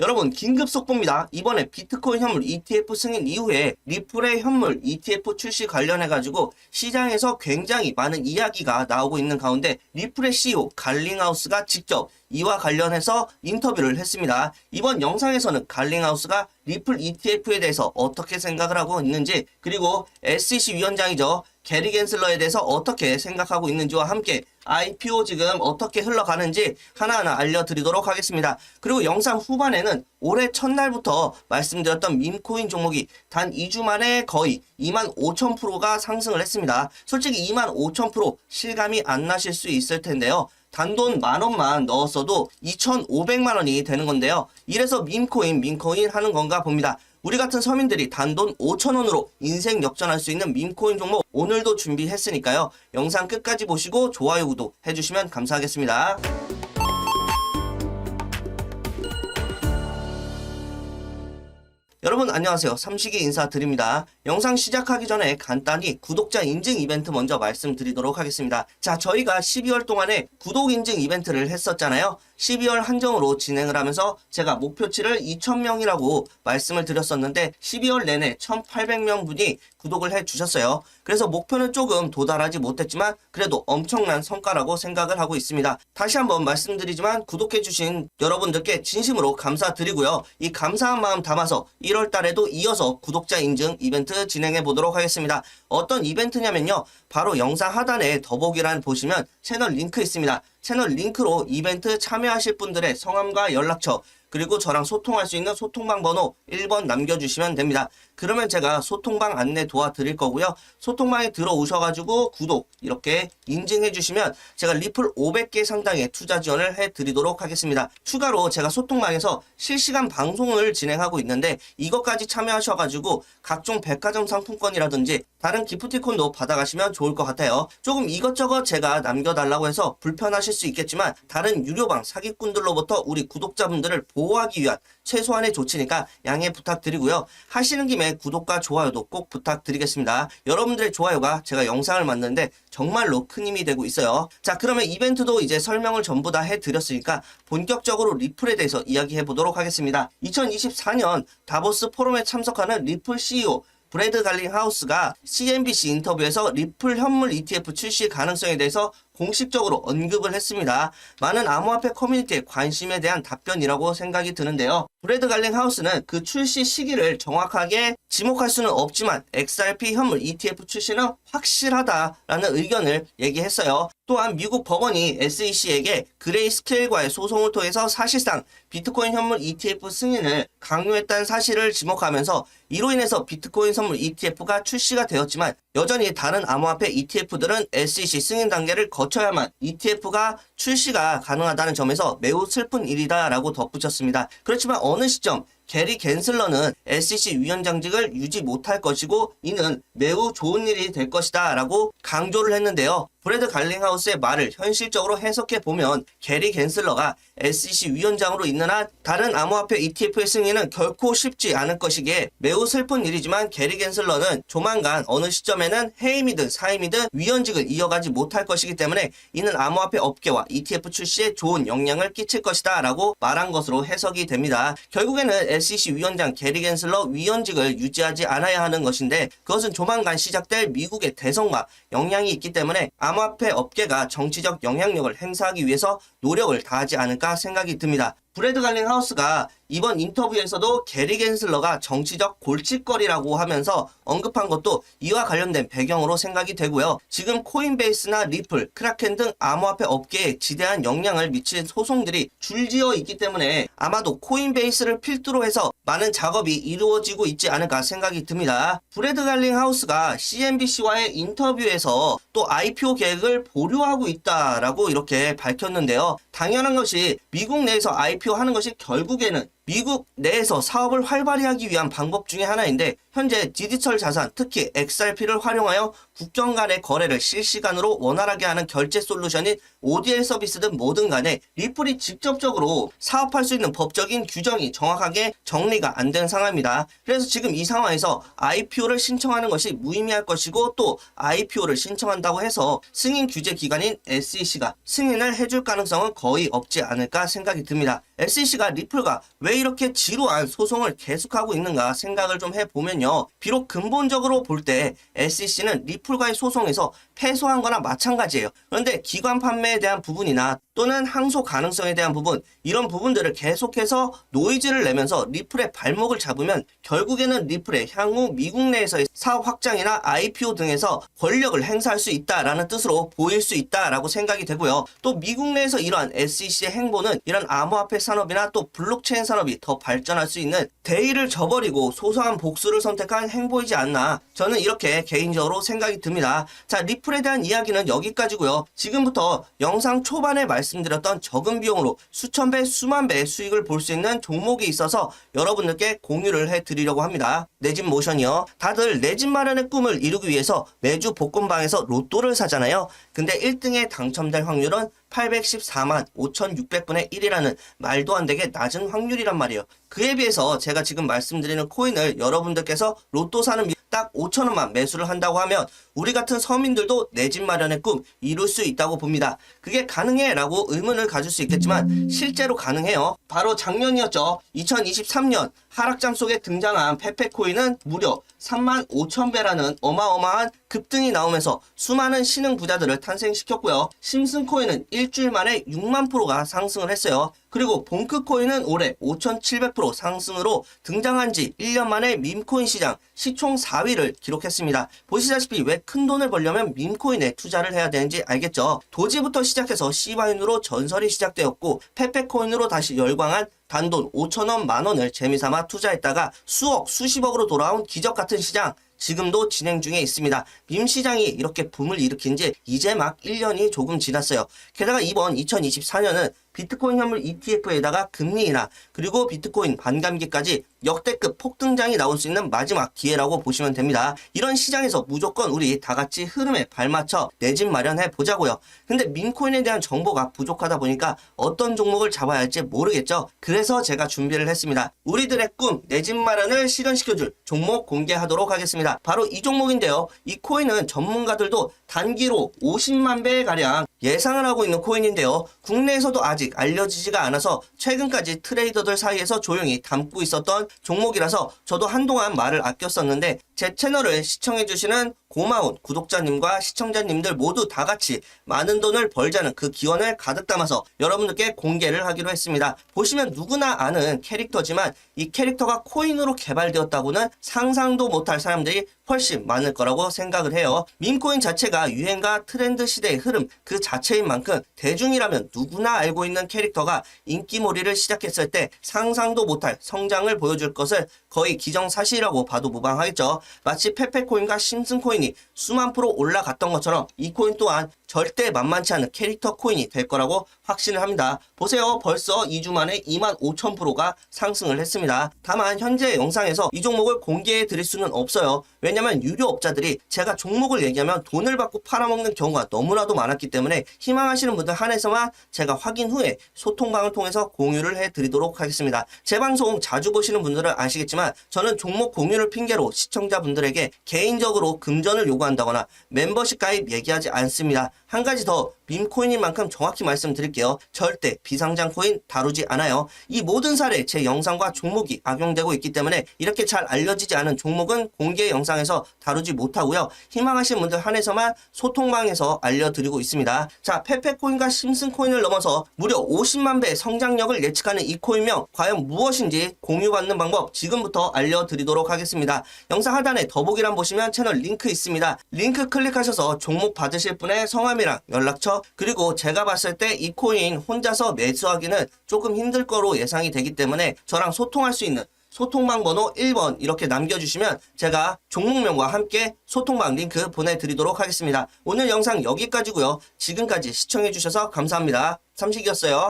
여러분 긴급 속보입니다. 이번에 비트코인 현물 ETF 승인 이후에 리플의 현물 ETF 출시 관련해 가지고 시장에서 굉장히 많은 이야기가 나오고 있는 가운데 리플의 CEO 갈링하우스가 직접 이와 관련해서 인터뷰를 했습니다. 이번 영상에서는 갈링하우스가 리플 ETF에 대해서 어떻게 생각을 하고 있는지 그리고 SEC 위원장이죠. 게리 겐슬러에 대해서 어떻게 생각하고 있는지와 함께 IPO 지금 어떻게 흘러가는지 하나하나 알려드리도록 하겠습니다. 그리고 영상 후반에는 올해 첫날부터 말씀드렸던 밈코인 종목이 단 2주 만에 거의 2만 5천 프로가 상승을 했습니다. 솔직히 2만 5천 프로 실감이 안 나실 수 있을 텐데요. 단돈 만 원만 넣었어도 2,500만 원이 되는 건데요. 이래서 밈코인, 밈코인 하는 건가 봅니다. 우리 같은 서민들이 단돈 5천원으로 인생 역전할 수 있는 밈코인 종목 오늘도 준비했으니까요. 영상 끝까지 보시고 좋아요, 구독 해주시면 감사하겠습니다. 여러분 안녕하세요. 삼식이 인사드립니다. 영상 시작하기 전에 간단히 구독자 인증 이벤트 먼저 말씀드리도록 하겠습니다. 자, 저희가 12월 동안에 구독 인증 이벤트를 했었잖아요. 12월 한정으로 진행을 하면서 제가 목표치를 2,000명이라고 말씀을 드렸었는데 12월 내내 1,800명 분이 구독을 해 주셨어요. 그래서 목표는 조금 도달하지 못했지만 그래도 엄청난 성과라고 생각을 하고 있습니다. 다시 한번 말씀드리지만 구독해 주신 여러분들께 진심으로 감사드리고요. 이 감사한 마음 담아서 1월 달에도 이어서 구독자 인증 이벤트 진행해 보도록 하겠습니다. 어떤 이벤트냐면요. 바로 영상 하단에 더보기란 보시면 채널 링크 있습니다. 채널 링크로 이벤트 참여하실 분들의 성함과 연락처 그리고 저랑 소통할 수 있는 소통방 번호 1번 남겨주시면 됩니다. 그러면 제가 소통방 안내 도와드릴 거고요. 소통방에 들어오셔가지고 구독 이렇게 인증해 주시면 제가 리플 500개 상당의 투자 지원을 해드리도록 하겠습니다. 추가로 제가 소통방에서 실시간 방송을 진행하고 있는데 이것까지 참여하셔가지고 각종 백화점 상품권이라든지 다른 기프티콘도 받아가시면 좋을 것 같아요. 조금 이것저것 제가 남겨달라고 해서 불편하실 수 있겠지만 다른 유료방 사기꾼들로부터 우리 구독자분들을 보호하기 위한 최소한의 조치니까 양해 부탁드리고요. 하시는 김에 구독과 좋아요도 꼭 부탁드리겠습니다. 여러분들의 좋아요가 제가 영상을 만드는데 정말로 큰 힘이 되고 있어요. 자, 그러면 이벤트도 이제 설명을 전부 다 해드렸으니까 본격적으로 리플에 대해서 이야기해 보도록 하겠습니다. 2024년 다보스 포럼에 참석하는 리플 CEO 브래드 갈링 하우스가 CNBC 인터뷰에서 리플 현물 ETF 출시 가능성에 대해서 공식적으로 언급을 했습니다. 많은 암호화폐 커뮤니티의 관심에 대한 답변이라고 생각이 드는데요. 브래드 갈링 하우스는 그 출시 시기를 정확하게 지목할 수는 없지만 XRP 현물 ETF 출시는 확실하다라는 의견을 얘기했어요. 또한 미국 법원이 SEC에게 그레이스케일과의 소송을 통해서 사실상 비트코인 현물 ETF 승인을 강요했다는 사실을 지목하면서 이로 인해서 비트코인 선물 ETF가 출시가 되었지만 여전히 다른 암호화폐 ETF들은 SEC 승인 단계를 거쳐야만 ETF가 출시가 가능하다는 점에서 매우 슬픈 일이다라고 덧붙였습니다. 그렇지만 어느 시점 게리 겐슬러는 SEC 위원장직을 유지 못할 것이고 이는 매우 좋은 일이 될 것이다 라고 강조를 했는데요. 브래드 갈링하우스의 말을 현실적으로 해석해 보면 게리 겐슬러가 SEC 위원장으로 있는 한 다른 암호화폐 ETF의 승인은 결코 쉽지 않을 것이기에 매우 슬픈 일이지만 게리 겐슬러는 조만간 어느 시점에는 해임이든 사임이든 위원직을 이어가지 못할 것이기 때문에 이는 암호화폐 업계와 ETF 출시에 좋은 영향을 끼칠 것이다 라고 말한 것으로 해석이 됩니다. 결국에는 SEC 위원장 게리 겐슬러 위원직을 유지하지 않아야 하는 것인데 그것은 조만간 시작될 미국의 대성과 영향이 있기 때문에 암호화폐 업계가 정치적 영향력을 행사하기 위해서 노력을 다하지 않을까 생각이 듭니다. 브래드 갈링 하우스가 이번 인터뷰에서도 게리 겐슬러가 정치적 골칫거리라고 하면서 언급한 것도 이와 관련된 배경으로 생각이 되고요. 지금 코인베이스나 리플, 크라켄 등 암호화폐 업계에 지대한 영향을 미친 소송들이 줄지어 있기 때문에 아마도 코인베이스를 필두로 해서 많은 작업이 이루어지고 있지 않을까 생각이 듭니다. 브래드 갈링 하우스가 CNBC와의 인터뷰에서 또 IPO 계획을 보류하고 있다라고 이렇게 밝혔는데요. 당연한 것이 미국 내에서 IPO 하는 것이 결국에는 미국 내에서 사업을 활발히 하기 위한 방법 중에 하나인데 현재 디지털 자산 특히 XRP를 활용하여 국경 간의 거래를 실시간으로 원활하게 하는 결제 솔루션인 ODL 서비스든 뭐든 간에 리플이 직접적으로 사업할 수 있는 법적인 규정이 정확하게 정리가 안 된 상황입니다. 그래서 지금 이 상황에서 IPO를 신청하는 것이 무의미할 것이고 또 IPO를 신청한다고 해서 승인 규제 기관인 SEC가 승인을 해줄 가능성은 거의 없지 않을까 생각이 듭니다. SEC가 리플과 왜 이렇게 지루한 소송을 계속하고 있는가 생각을 좀 해보면요. 비록 근본적으로 볼 때 SEC는 리플 과의 소송에서 패소한 거나 마찬가지예요. 그런데 기관 판매에 대한 부분이나 또는 항소 가능성에 대한 부분 이런 부분들을 계속해서 노이즈를 내면서 리플의 발목을 잡으면 결국에는 리플의 향후 미국 내에서의 사업 확장이나 IPO 등에서 권력을 행사할 수 있다라는 뜻으로 보일 수 있다라고 생각이 되고요. 또 미국 내에서 이러한 SEC의 행보는 이런 암호화폐 산업이나 또 블록체인 산업이 더 발전할 수 있는 대의를 저버리고 소소한 복수를 선택한 행보이지 않나 저는 이렇게 개인적으로 생각이 듭니다. 자 리플에 대한 이야기는 여기까지고요. 지금부터 영상 초반에 말씀 드렸던 적은 비용으로 수천 배 수만 배의 수익을 볼 수 있는 종목이 있어서 여러분들께 공유를 해드리려고 합니다. 내 집 모션이요. 다들 내 집 마련의 꿈을 이루기 위해서 매주 복권방에서 로또를 사잖아요. 근데 1등에 당첨될 확률은 814만 5,600분의 1이라는 말도 안 되게 낮은 확률이란 말이에요. 그에 비해서 제가 지금 말씀드리는 코인을 여러분들께서 로또 사는 비- 딱 5천원만 매수를 한다고 하면 우리 같은 서민들도 내 집 마련의 꿈 이룰 수 있다고 봅니다. 그게 가능해? 라고 의문을 가질 수 있겠지만 실제로 가능해요. 바로 작년이었죠. 2023년 하락장 속에 등장한 페페코인은 무려 3만 5천 배라는 어마어마한 급등이 나오면서 수많은 신흥 부자들을 탄생시켰고요. 심슨코인은 일주일 만에 6만 프로가 상승을 했어요. 그리고 봉크코인은 올해 5,700% 상승으로 등장한 지 1년 만에 밈코인 시장 시총 4위를 기록했습니다. 보시다시피 왜 큰 돈을 벌려면 밈코인에 투자를 해야 되는지 알겠죠? 도지부터 시작해서 시바인으로 전설이 시작되었고 페페코인으로 다시 열광한 단돈 5천원 만원을 재미삼아 투자했다가 수억 수십억으로 돌아온 기적 같은 시장 지금도 진행 중에 있습니다. 밈 시장이 이렇게 붐을 일으킨 지 이제 막 1년이 조금 지났어요. 게다가 이번 2024년은 비트코인 현물 ETF에다가 금리 인하 그리고 비트코인 반감기까지 역대급 폭등장이 나올 수 있는 마지막 기회라고 보시면 됩니다. 이런 시장에서 무조건 우리 다 같이 흐름에 발맞춰 내 집 마련해 보자고요. 근데 민코인에 대한 정보가 부족하다 보니까 어떤 종목을 잡아야 할지 모르겠죠. 그래서 제가 준비를 했습니다. 우리들의 꿈 내 집 마련을 실현시켜줄 종목 공개하도록 하겠습니다. 바로 이 종목인데요. 이 코인은 전문가들도 단기로 50만 배 가량 예상을 하고 있는 코인인데요. 국내에서도 아직 알려지지가 않아서 최근까지 트레이더들 사이에서 조용히 담고 있었던 종목이라서 저도 한동안 말을 아꼈었는데 제 채널을 시청해주시는 고마운 구독자님과 시청자님들 모두 다 같이 많은 돈을 벌자는 그 기원을 가득 담아서 여러분들께 공개를 하기로 했습니다. 보시면 누구나 아는 캐릭터지만 이 캐릭터가 코인으로 개발되었다고는 상상도 못할 사람들이 훨씬 많을 거라고 생각을 해요. 밈코인 자체가 유행과 트렌드 시대의 흐름 그 자체인 만큼 대중이라면 누구나 알고 있는 캐릭터가 인기몰이를 시작했을 때 상상도 못할 성장을 보여줄 것을 거의 기정사실이라고 봐도 무방하겠죠. 마치 페페코인과 심슨코인이 수만 프로 올라갔던 것처럼 이 코인 또한 절대 만만치 않은 캐릭터 코인이 될 거라고 확신을 합니다. 보세요. 벌써 2주 만에 2만 5천 프로가 상승을 했습니다. 다만 현재 영상에서 이 종목을 공개해 드릴 수는 없어요. 왜냐면 유료 업자들이 제가 종목을 얘기하면 돈을 받고 팔아먹는 경우가 너무나도 많았기 때문에 희망하시는 분들 한해서만 제가 확인 후에 소통방을 통해서 공유를 해 드리도록 하겠습니다. 제 방송 자주 보시는 분들은 아시겠지만 저는 종목 공유를 핑계로 시청자분들에게 개인적으로 금전을 요구한다거나 멤버십 가입 얘기하지 않습니다. 한 가지 더 밈코인인 만큼 정확히 말씀드릴게요. 절대 비상장 코인 다루지 않아요. 이 모든 사례 제 영상과 종목이 악용되고 있기 때문에 이렇게 잘 알려지지 않은 종목은 공개 영상에서 다루지 못하고요. 희망하시는 분들 한해서만 소통방에서 알려드리고 있습니다. 자, 페페코인과 심슨코인을 넘어서 무려 50만 배의 성장력을 예측하는 이 코인명 과연 무엇인지 공유받는 방법 지금부터 알려드리도록 하겠습니다. 영상 하단에 더보기란 보시면 채널 링크 있습니다. 링크 클릭하셔서 종목 받으실 분의 성함이랑 연락처 그리고 제가 봤을 때 이 코인 혼자서 매수하기는 조금 힘들 거로 예상이 되기 때문에 저랑 소통할 수 있는 소통방 번호 1번 이렇게 남겨주시면 제가 종목명과 함께 소통방 링크 보내드리도록 하겠습니다. 오늘 영상 여기까지고요. 지금까지 시청해주셔서 감사합니다. 삼식이었어요.